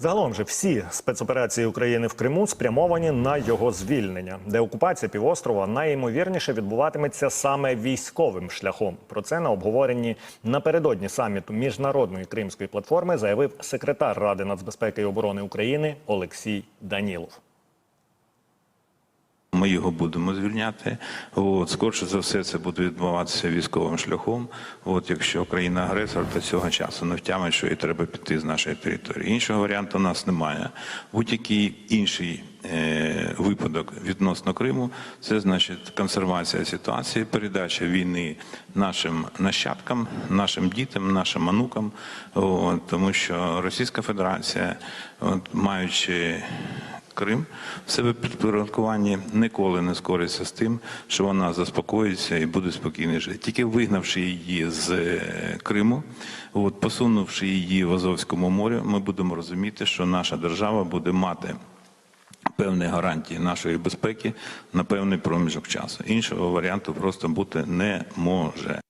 Загалом же всі спецоперації України в Криму спрямовані на його звільнення, де окупація півострова найімовірніше відбуватиметься саме військовим шляхом. Про це на обговоренні напередодні саміту міжнародної кримської платформи заявив секретар Ради нацбезпеки і оборони України Олексій Данілов. Ми його будемо звільняти. От скорше за все, це буде відбуватися військовим шляхом. От якщо країна агресор, то цього часу не втямить, що їй треба піти з нашої території. Іншого варіанту у нас немає. Будь-який інший е, випадок відносно Криму, це значить консервація ситуації, передача війни нашим нащадкам, нашим дітям, нашим онукам. От, тому що Російська Федерація, от, маючи Крим в себе підпорядкуванні ніколи не скориться з тим, що вона заспокоїться і буде спокійно жити. Тільки вигнавши її з е, Криму, от, посунувши її в Азовському морі, ми будемо розуміти, що наша держава буде мати певні гарантії нашої безпеки на певний проміжок часу. Іншого варіанту просто бути не може.